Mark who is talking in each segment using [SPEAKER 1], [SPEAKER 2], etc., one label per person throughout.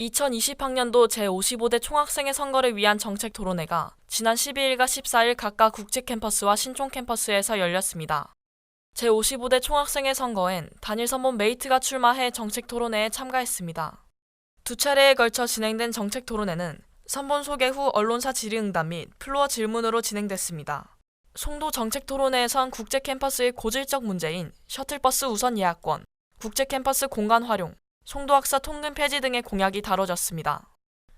[SPEAKER 1] 2020학년도 제55대 총학생회 선거를 위한 정책 토론회가 지난 12일과 14일 각각 국제 캠퍼스와 신촌 캠퍼스에서 열렸습니다. 제55대 총학생회 선거엔 단일 선본 메이트가 출마해 정책 토론회에 참가했습니다. 두 차례에 걸쳐 진행된 정책 토론회는 선본 소개 후 언론사 질의응답 및 플로어 질문으로 진행됐습니다. 송도 정책 토론회에선 국제 캠퍼스의 고질적 문제인 셔틀버스 우선 예약권, 국제 캠퍼스 공간 활용, 송도학사 통금 폐지 등의 공약이 다뤄졌습니다.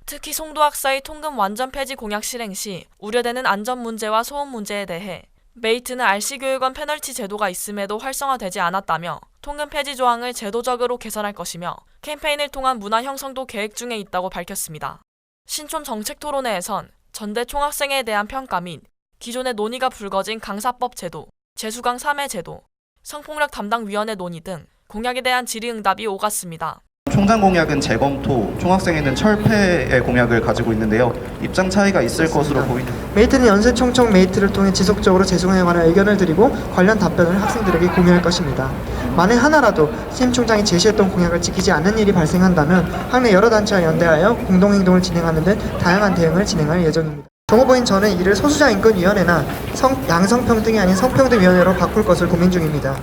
[SPEAKER 1] 특히 송도학사의 통금 완전 폐지 공약 실행 시 우려되는 안전 문제와 소음 문제에 대해 메이트는 RC교육원 페널티 제도가 있음에도 활성화되지 않았다며 통금 폐지 조항을 제도적으로 개선할 것이며 캠페인을 통한 문화 형성도 계획 중에 있다고 밝혔습니다. 신촌 정책 토론회에선 전대 총학생에 대한 평가 및 기존의 논의가 불거진 강사법 제도, 재수강 3회 제도, 성폭력 담당 위원회 논의 등 공약에 대한 질의응답이 오갔습니다.
[SPEAKER 2] 총장 공약은 재검토, 총학생회는 철폐의 공약을 가지고 있는데요. 입장 차이가 있을 것으로 보이는
[SPEAKER 3] 메이트는 연세 총총 메이트를 통해 지속적으로 재수강에 관한 의견을 드리고 관련 답변을 학생들에게 공유할 것입니다. 만에 하나라도 심 총장이 제시했던 공약을 지키지 않는 일이 발생한다면 학내 여러 단체와 연대하여 공동행동을 진행하는 등 다양한 대응을 진행할 예정입니다. 정후보인 저는 이를 소수자 인권위원회나 성, 양성평등이 아닌 성평등위원회로 바꿀 것을 고민 중입니다.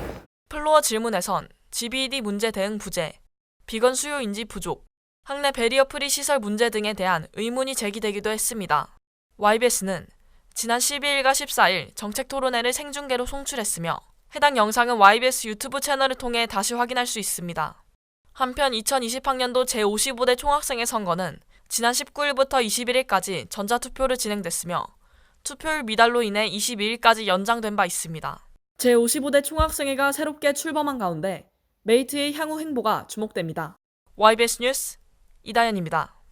[SPEAKER 1] 플로어 질문에선 GBED 문제 대응 부재, 비건 수요 인지 부족, 학내 베리어 프리 시설 문제 등에 대한 의문이 제기되기도 했습니다. YBS는 지난 12일과 14일 정책 토론회를 생중계로 송출했으며 해당 영상은 YBS 유튜브 채널을 통해 다시 확인할 수 있습니다. 한편 2020학년도 제55대 총학생회 선거는 지난 19일부터 21일까지 전자투표를 진행됐으며 투표율 미달로 인해 22일까지 연장된 바 있습니다. 제55대 총학생회가 새롭게 출범한 가운데 메이트의 향후 행보가 주목됩니다. YBS 뉴스 이다연입니다.